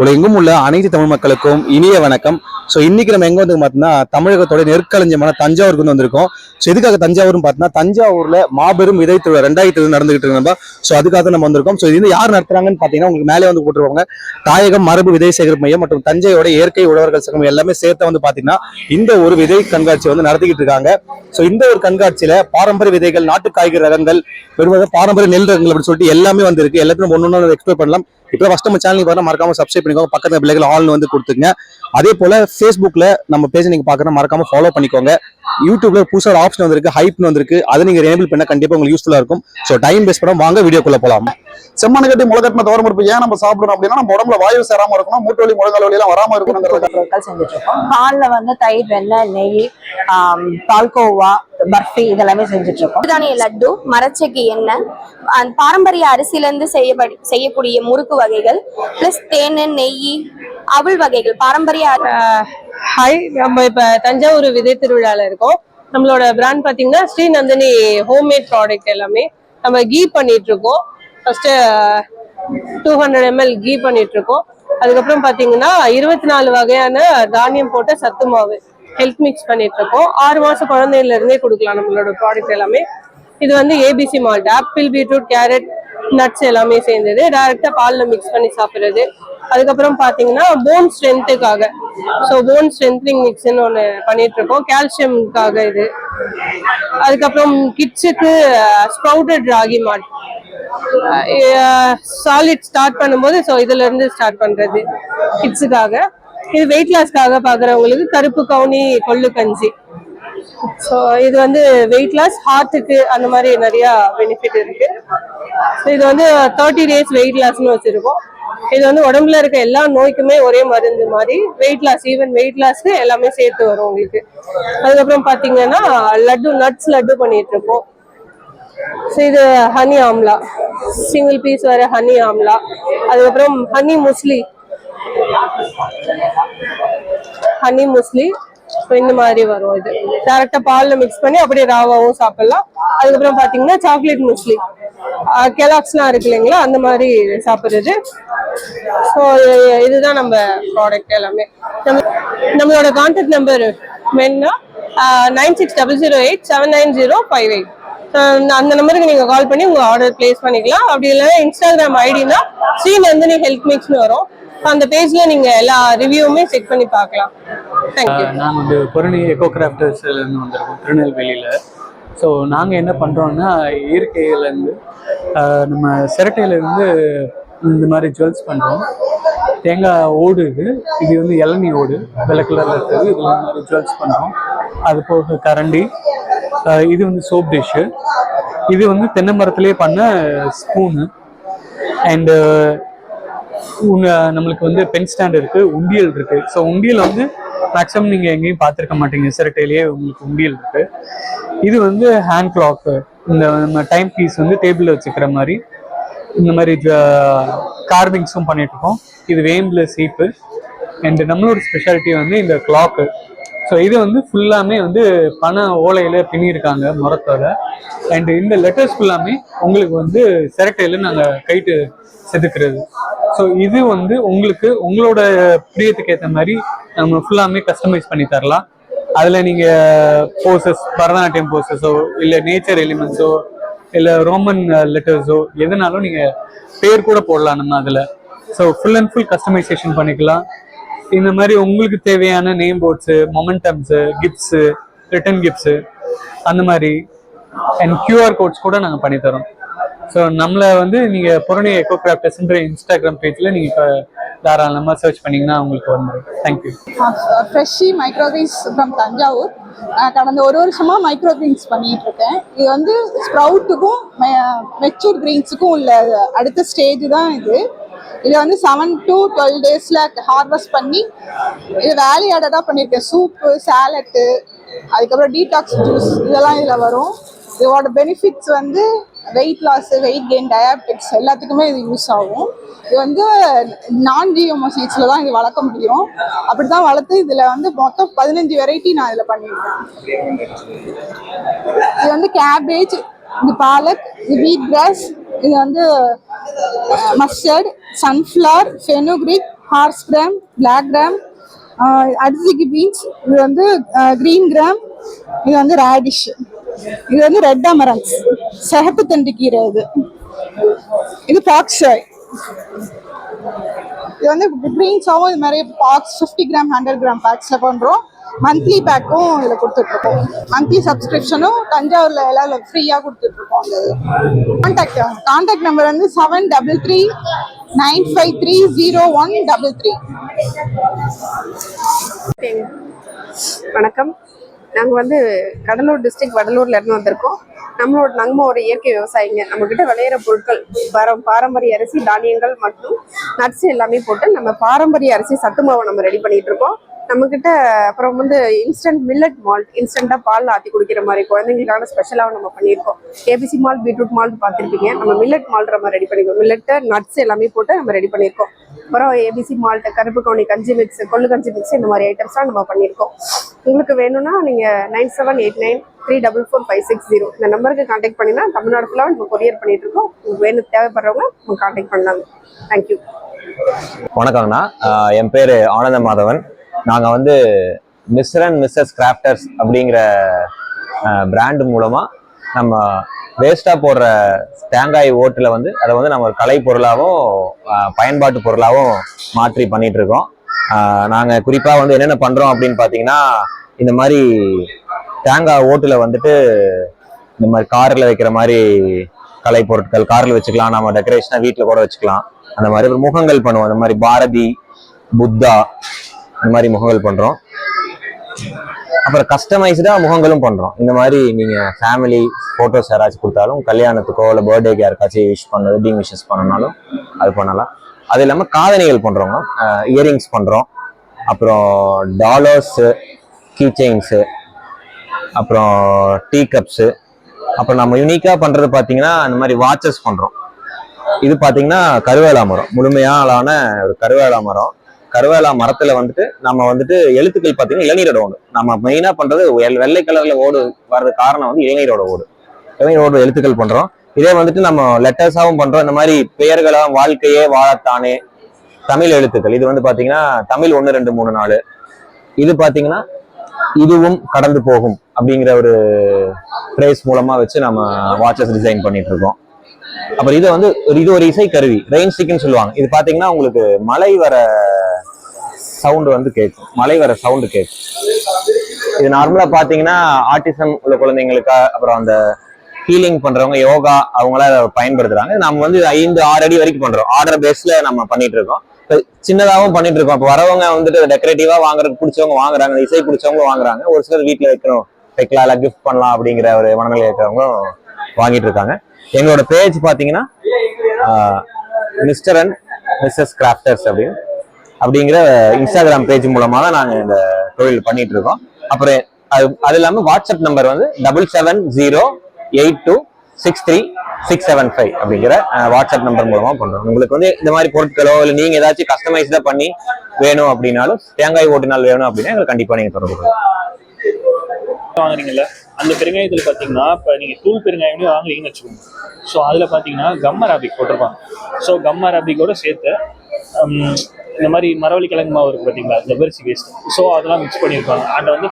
உலகெங்கும் உள்ள அனைத்து தமிழ் மக்களுக்கும் இனிய வணக்கம். ஸோ இன்றைக்கி நம்ம எங்கே வந்து பார்த்தீங்கன்னா தமிழகத்தோட நெற்களஞ்சமான தஞ்சாவூருக்கு வந்து வந்திருக்கோம். ஸோ எதுக்காக தஞ்சாவூர்னு பார்த்தீங்கன்னா தஞ்சாவூரில் மாபெரும் விதை திருவிழா ரெண்டாயிரத்தி இருபது நடந்துகிட்டு இருக்கு நம்ம ஸோ அதுக்காக நம்ம வந்திருக்கோம். ஸோ இது வந்து யார் நடத்துறாங்கன்னு பார்த்தீங்கன்னா உங்களுக்கு மேலே வந்து போட்டுருவாங்க தாயகம் மரபு விதை சேகரிப்பு மையம் மற்றும் தஞ்சையோட இயற்கை உழவர்கள் சங்கம் எல்லாமே சேர்த்து வந்து பார்த்தீங்கன்னா இந்த ஒரு விதை கண்காட்சி வந்து நடத்திக்கிட்டு இருக்காங்க. ஸோ இந்த ஒரு கண்காட்சியில் பாரம்பரிய விதைகள் நாட்டு காய்கறி ரகங்கள் பெரும்பாலும் பாரம்பரிய நெல் ரகங்கள் அப்படின்னு சொல்லிட்டு எல்லாமே வந்து எல்லாத்தையும் ஒன்று ஒன்று எக்ஸ்ப்ளோர் பண்ணலாம். இப்போ ஃபஸ்ட் நம்ம சேனலுக்கு பார்த்தா மறக்காம சப்ஸ்கிரைப் பண்ணிக்கோங்க. பக்கத்தில் பிள்ளைகள் ஆல்னு வந்து கொடுத்துங்க அதே போல் ஃபேஸ்புக்ல நம்ம பேஜ் நீங்க பார்க்கற மறக்காம ஃபாலோ பண்ணிக்கோங்க. யூடியூப்ல புதுசாக ஒரு ஆப்ஷன் வந்திருக்கு ஹைப்னு வந்திருக்கு. அதை நீங்க எனேபிள் பண்ணா கண்டிப்பா உங்களுக்கு யூஸ்ஃபுல்லா இருக்கும். ஸோ டைம் வேஸ்ட் பண்ணாம வாங்க வீடியோக்குள்ள போலாம். செம்மண்ணு கட்டி முளைக்கட்டின துவரம் பருப்பு ஏன் நம்ம சாப்பிடணும் அப்படின்னா நம்ம உடம்புல வாயு சேராம இருக்கணும் மூட்டு வலி முழங்கால் வலி எல்லாம் வராம இருக்கணுங்கிறது பொருட்கள் செஞ்சுட்டு இருக்கோம். பால்ல வந்து தயிர் வெண்ணெய் நெய் பால்கோவா பர்ஃபி இதெல்லாமே செஞ்சுட்டு இருக்கோம் சிறுதானிய லட்டு மரச்செக்கு எண்ணெய் பாரம்பரிய அரிசியிலிருந்து செய்யப்படி செய்யக்கூடிய முறுக்கு வகைகள் பிளஸ் தேன் நெய் அவல் வகைகள் பாரம்பரிய ஹாய் நம்ம இப்ப தஞ்சாவூர் விதை திருவிழால இருக்கோம். நம்மளோட பிராண்ட் பாத்தீங்கன்னா ஸ்ரீநந்தினி ஹோம்மேட் ப்ராடக்ட் எல்லாமே நம்ம கீ பண்ணிட்டு இருக்கோம் first two hundred ml ghee பண்ணிட்டு இருக்கோம் அதுக்கப்புறம் பாத்தீங்கன்னா இருபத்தி நாலு வகையான தானியம் போட்ட சத்து மாவு. ஹெல்த் மிக்ஸ் பண்ணிட்டு இருக்கோம் ஆறு மாசம் குழந்தையில இருந்தே கொடுக்கலாம் நம்மளோட ப்ராடக்ட் எல்லாமே. இது வந்து ABC malt apple beetroot carrot nuts எல்லாமே சேர்ந்தது. டைரக்டா பாலில் மிக்ஸ் பண்ணி சாப்பிடுறது. அதுக்கப்புறம் பாத்தீங்கன்னா போன் ஸ்ட்ரென்த்துக்காக ஸோ போன் ஸ்ட்ரென்த்னிங் மிக்ஸ்ன்னு ஒன்று பண்ணிட்டு இருக்கோம் கால்சியம்காக இது. அதுக்கப்புறம் கிட்ஸுக்கு sprouted ragi malt solid start பண்ணும்போது ஸோ இதுல இருந்து ஸ்டார்ட் பண்றது கிட்ஸுக்காக இது வெயிட் லாஸ்க்காக பாக்குறவங்களுக்கு கருப்பு கவுனி கொள்ளு கஞ்சி. ஸோ இது வந்து வெயிட் லாஸ் ஹார்ட்டுக்கு அந்த மாதிரி நிறைய பெனிஃபிட் இருக்கு. ஸோ இது வந்து தேர்ட்டி டேஸ் வெயிட் லாஸ்னு வச்சிருக்கோம். இது வந்து உடம்புல இருக்க எல்லா நோய்க்குமே ஒரே மருந்து மாதிரி வெயிட் லாஸ் ஈவன் வெயிட் லாஸ்க்கு எல்லாமே சேர்த்து வரும் உங்களுக்கு. அதுக்கப்புறம் பார்த்தீங்கன்னா லட்டு நட்ஸ் லட்டு பண்ணிட்டு இருக்கோம் ஸோ இது ஹனி ஆம்லா சிங்கிள் பீஸ் வர ஹனி ஆம்லா அதுக்கப்புறம் honey muesli honey muesli. So இந்த மாதிரி வரும் இது. டேரக்டா பாலில் மிக்ஸ் பண்ணி அப்படியே ராவாவும் சாப்பிடலாம். அதுக்கப்புறம் பாத்தீங்கன்னா சாக்லேட் முஸ்லி. கெலாக்ஸ்லாம் இருக்கு இல்லைங்களா? அந்த மாதிரி சாப்பிடுறது. ஸோ இதுதான் நம்ம ப்ராடக்ட் எல்லாமே. நம்ம நம்மளோட contact number மென்னா nine six double zero eight seven nine zero five eight அந்த நம்பருக்கு நீங்க கால் பண்ணி உங்க ஆர்டர் பிளேஸ் பண்ணிக்கலாம். அப்படி இல்லைன்னா இன்ஸ்டாகிராம் ஐடினா ஸ்ரீ நந்தினி ஹெல்த் மிக்ஸ்னு வரும். அந்த பேஜ்ல நீங்க எல்லா ரிவ்யூவுமே செக் பண்ணி பார்க்கலாம். நாங்கள் வந்து பொருணி எக்கோ கிராஃப்டர்ஸ்லேருந்து வந்திருக்கோம் திருநெல்வேலியில். ஸோ நாங்கள் என்ன பண்ணுறோன்னா இயற்கையிலேருந்து நம்ம சிரட்டையிலேருந்து இந்த மாதிரி ஜுவல்ஸ் பண்ணுறோம் தேங்காய் ஓடு இது. இது வந்து இளநீ ஓடு வெள்ளை கலரில் இருக்குது. இதில் இந்த மாதிரி ஜுவல்ஸ் பண்ணுறோம் அது போக கரண்டி இது வந்து சோப் டிஷ்ஷு இது வந்து தென்னை மரத்துலேயே பண்ண ஸ்பூனு அண்டு நம்மளுக்கு வந்து பென் ஸ்டாண்ட் இருக்கு உண்டியல் இருக்கு. ஸோ உண்டியல் வந்து மேக்ஸிமம் நீங்க எங்கேயும் பார்த்துருக்க மாட்டீங்க. சிரட்டையிலேயே உங்களுக்கு உண்டியல் இருக்கு. இது வந்து ஹேண்ட் கிளாக் இந்த நம்ம டைம் பீஸ் வந்து டேபிளில் வச்சுக்கிற மாதிரி. இந்த மாதிரி கார்விங்ஸும் பண்ணிட்டு இருக்கோம் இது வேம்பில் சீப்பு அண்ட் நம்மளோட ஸ்பெஷாலிட்டி வந்து இந்த கிளாக்கு ஸோ இது வந்து ஃபுல்லாமே வந்து பண ஓலையில் பின்னியிருக்காங்க மரத்தோட. அண்ட் இந்த லெட்டர்ஸ் ஃபுல்லாமே உங்களுக்கு வந்து சிரட்டையில் நாங்கள் கைட்டு செதுக்கிறது. ஸோ இது வந்து உங்களுக்கு உங்களோட பிரியத்துக்கு ஏற்ற மாதிரி நம்ம ஃபுல்லாமே கஸ்டமைஸ் பண்ணி தரலாம். அதில் நீங்கள் போர்சஸ் பரதநாட்டியம் போர்சஸோ இல்லை நேச்சர் எலிமெண்ட்ஸோ இல்லை ரோமன் லெட்டர்ஸோ எதுனாலும் நீங்கள் பேர் கூட போடலாம் நம்ம அதில். So full and full customisation பண்ணிக்கலாம். இந்த மாதிரி உங்களுக்கு தேவையான name boards momentums gifts return gifts அந்த மாதிரி அண்ட் கியூஆர் கோட்ஸ் கூட நாங்கள் பண்ணித்தரோம் ஸோ நம்மளை வந்து நீங்கள் புரணி எக்கோ கிராஃப்டர்ஸ்ன்ற இன்ஸ்டாகிராம் பேஜில் நீங்கள் இப்போ தாராளமாக சர்ச் பண்ணிங்கன்னா உங்களுக்கு வந்துடும் thank you freshy microgreens from Thanjavur கடந்த ஒரு வருஷமா மைக்ரோகிரீன்ஸ் பண்ணிட்டு இருக்கேன். இது வந்து ஸ்ப்ரவுட்டுக்கும் மெச்சூர் கிரீன்ஸுக்கும் உள்ள அடுத்த ஸ்டேஜ் தான் இது. இதை வந்து செவன் டு டுவெல் டேஸில் ஹார்வெஸ்ட் பண்ணி இது வேலி ஆடடாக பண்ணியிருக்கேன் சூப்பு சேலட்டு அதுக்கப்புறம் டீடாக்ஸ் ஜூஸ் இதெல்லாம் இதில் வரும். இதோட பெனிஃபிட்ஸ் வந்து weight loss weight gain diabetics எல்லாத்துக்குமே இது யூஸ் ஆகும். இது வந்து நான் ஜிஎம்ஓ சீட்ஸில் தான் இது வளர்க்க முடியும். அப்படி தான் வளர்த்து இதில் வந்து மொத்தம் பதினஞ்சு வெரைட்டி நான் இதில் பண்ணியிருக்கேன். இது வந்து கேபேஜ் இது பாலக் இது வீட் கிராஸ் இது வந்து mustard sunflower fenugreek horse gram black gram அரிசிக்கு பீன்ஸ் இது வந்து கிரீன் கிராம் இது வந்து ரேடிஷ் இது வந்து ரெட் அமரன்ஸ் சகப்பு தண்டு கீரை இது இது பாக்ஸாய் இது வந்து கிரீன்ஸாவும் இது மாதிரி box fifty gram hundred gram பேக்ஸில் பண்ணுறோம் மந்த்லி பேக்கும் இதில் கொடுத்துட்ருக்கோம். மந்த்லி சப்ஸ்கிரிப்ஷனும் தஞ்சாவூரில் எல்லாம் ஃப்ரீயாக கொடுத்துட்ருக்கோம் அந்த கான்டாக்ட் கான்டாக்ட் நம்பர் வந்து seven double three nine five three zero one double three வணக்கம். நாங்கள் வந்து கடலூர் டிஸ்ட்ரிக்ட் வடலூர்லேருந்து வந்திருக்கோம். நம்மளோட நம்ம ஒரு இயற்கை விவசாயிங்க. நம்ம கிட்ட விளையிற பொருட்கள் பாரம் பாரம்பரிய அரிசி தானியங்கள் மற்றும் நட்ஸ் எல்லாமே போட்டு நம்ம பாரம்பரிய அரிசி சத்து மாவை நம்ம ரெடி பண்ணிட்டு இருக்கோம். நம்ம கிட்ட அப்புறம் வந்து இன்ஸ்டன்ட் மில்லட் மால்ட் இன்ஸ்டன்ட்டாக பால் ஆற்றி குடிக்கிற மாதிரி குழந்தைங்களுக்கான ஸ்பெஷலாக நம்ம பண்ணியிருக்கோம். ஏபிசி மால்ட் பீட்ரூட் மால்ட் பார்த்துருப்பீங்க. நம்ம மில்லட் மால்ட் நம்ம ரெடி பண்ணிருக்கோம். மில்லட்டு நட்ஸ் எல்லாமே போட்டு நம்ம ரெடி பண்ணியிருக்கோம். அப்புறம் ஏபிசி மால்ட் கருப்பு கவுனி கஞ்சி மிக்ஸ் கொள்ளு கஞ்சி மிக்ஸ் இந்த மாதிரி ஐட்டம்ஸ்லாம் நம்ம பண்ணியிருக்கோம். உங்களுக்கு வேணும்னா நீங்கள் nine seven eight nine three double four five six zero இந்த நம்பருக்கு காண்டாக்ட் பண்ணினா தமிழ்நாடு ஃபுல்லாக நம்ம கொரியர் பண்ணிட்டு இருக்கோம் உங்களுக்கு வேணும் தேவைப்படுறவங்க நம்ம காண்டாக்ட் பண்ணலாங்க தேங்க்யூ வணக்கங்கண்ணா என் பேர் ஆனந்த மாதவன் நாங்கள் வந்து மிஸ்டர் அண்ட் மிஸ்ஸஸ் கிராஃப்டர்ஸ் அப்படிங்கிற பிராண்டு மூலமாக நம்ம வேஸ்ட்டாக போடுற தேங்காய் ஓட்டில் வந்து அதை வந்து நம்ம ஒரு கலை பொருளாகவும் பயன்பாட்டு பொருளாகவும் மாற்றி பண்ணிகிட்ருக்கோம் இருக்கோம் நாங்கள் குறிப்பாக வந்து என்னென்ன பண்ணுறோம் அப்படின்னு பார்த்தீங்கன்னா இந்த மாதிரி தேங்காய் ஓட்டில் வந்துட்டு இந்த மாதிரி காரில் வைக்கிற மாதிரி கலை பொருட்கள் காரில் வச்சுக்கலாம். நம்ம டெக்கரேஷனாக வீட்டில் கூட வச்சுக்கலாம். அந்த மாதிரி ஒரு முகங்கள் பண்ணுவோம். அந்த மாதிரி பாரதி புத்தா இந்த மாதிரி முகங்கள் பண்றோம். அப்புறம் கஸ்டமைஸ்டா முகங்களும் பண்றோம். இந்த மாதிரி நீங்க ஃபேமிலி போட்டோஸ் யாராச்சும் கொடுத்தாலும் கல்யாணத்துக்கோ இல்லை பர்த்டேக்கு யாருக்காச்சும் விஷ் பண்ண வெட்டிங் விஷஸ் பண்ணனாலும் அது பண்ணலாம். அது இல்லாமல் காதணிகள் பண்றோம் இயரிங்ஸ் பண்றோம். அப்புறம் டாலர்ஸ் கீ செயின்ஸு அப்புறம் டீ கப்ஸு அப்புறம் நம்ம யூனிக்காக பண்ணுறது பார்த்தீங்கன்னா இந்த மாதிரி வாட்சஸ் பண்ணுறோம் இது பார்த்தீங்கன்னா கருவேலா மரம். முழுமையாலான ஒரு கருவேலா மரம். கருவேலா மரத்துல வந்துட்டு நம்ம வந்துட்டு எழுத்துக்கள் பார்த்தீங்கன்னா இளநீரோட ஓடு. நம்ம மெயினா பண்றது வெள்ளை கலர்ல ஓடு வர்றது காரணம் வந்து இளநீரோட ஓடு. இளநீரோட எழுத்துக்கள் பண்றோம். இதே வந்துட்டு நம்ம லெட்டர்ஸாவும் பண்றோம். இந்த மாதிரி பெயர்களா வாழ்க்கையே வாழத்தானே. தமிழ் எழுத்துக்கள். இது வந்து பாத்தீங்கன்னா தமிழ் ஒன்று ரெண்டு மூணு நாலு. இது பாத்தீங்கன்னா இதுவும் கடந்து போகும். அப்படிங்கிற ஒரு ஃப்ரேஸ் மூலமா வச்சு நம்ம வாட்சஸ் டிசைன் பண்ணிட்டு இருக்கோம். அப்புறம் இது வந்து ஒரு இது ஒரு இசை கருவி ரெயின் ஸ்டிக்னு சொல்லுவாங்க. இது பாத்தீங்கன்னா உங்களுக்கு மழை வர சவுண்டு வந்து கேட்கும். மழை வர சவுண்டு கேட்கும். இது நார்மலா பாத்தீங்கன்னா ஆட்டிசம் உள்ள குழந்தைங்களுக்கா அப்புறம் அந்த ஹீலிங் பண்றவங்க யோகா அவங்களாம் அதை பயன்படுத்துறாங்க. நம்ம வந்து ஐந்து ஆறு அடி வரைக்கும் பண்றோம். ஆர்டர் பேஸ்ல நம்ம பண்ணிட்டு இருக்கோம். இப்போ சின்னதாகவும் பண்ணிட்டு இருக்கோம். இப்போ வரவங்க வந்துட்டு டெக்கரேட்டிவா வாங்குறதுக்கு பிடிச்சவங்க வாங்குறாங்க. இசை பிடிச்சவங்களும் வாங்குறாங்க. ஒரு சிலர் வீட்டில் வைக்கணும் வைக்கலாம் இல்லை கிஃப்ட் பண்ணலாம் அப்படிங்கிற ஒரு மனநிலை இருக்கிறவங்களும் வாங்கிட்டு இருக்காங்க எங்களோட பேஜ் பார்த்தீங்கன்னா மிஸ்டர் அண்ட் மிஸ்ஸஸ் கிராஃப்டர்ஸ் அப்படின்னு. அப்படிங்கிற இன்ஸ்டாகிராம் பேஜ் மூலமாக தான் நாங்கள் இந்த தொழில் பண்ணிட்டு இருக்கோம் அப்புறம் அது அது இல்லாமல் வாட்ஸ்அப் நம்பர் வந்து double seven zero eight two six three six seven five அப்படிங்கிற வாட்ஸ்அப் நம்பர் மூலமாக பண்ணுறோம் உங்களுக்கு வந்து இந்த மாதிரி பொருட்களோ இல்லை நீங்கள் ஏதாச்சும் கஸ்டமைஸ்டாக பண்ணி வேணும் அப்படின்னாலும் தேங்காய் ஓட்டினால் வேணும் அப்படின்னா எங்களுக்கு கண்டிப்பாக நீங்கள் தொடர்பு வாங்குறீங்கல்ல அந்த பெருங்காயத்தில் பார்த்தீங்கன்னா இப்போ நீங்கள் தூள் பெருங்காயமே வாங்குறீங்கன்னு வச்சுக்கோங்க. ஸோ அதில் பார்த்தீங்கன்னா கம் ராபிக் போட்டிருப்பாங்க. ஸோ கம் ராபிக்கோட சேர்த்து ஹம், இந்த மாதிரி மரவள்ளி கிழங்கு மாவு இருக்குது பார்த்தீங்களா இந்த வெரிசி வேஸ்ட் ஸோ அதெல்லாம் மிக்ஸ் பண்ணியிருப்பாங்க. அண்ட் வந்து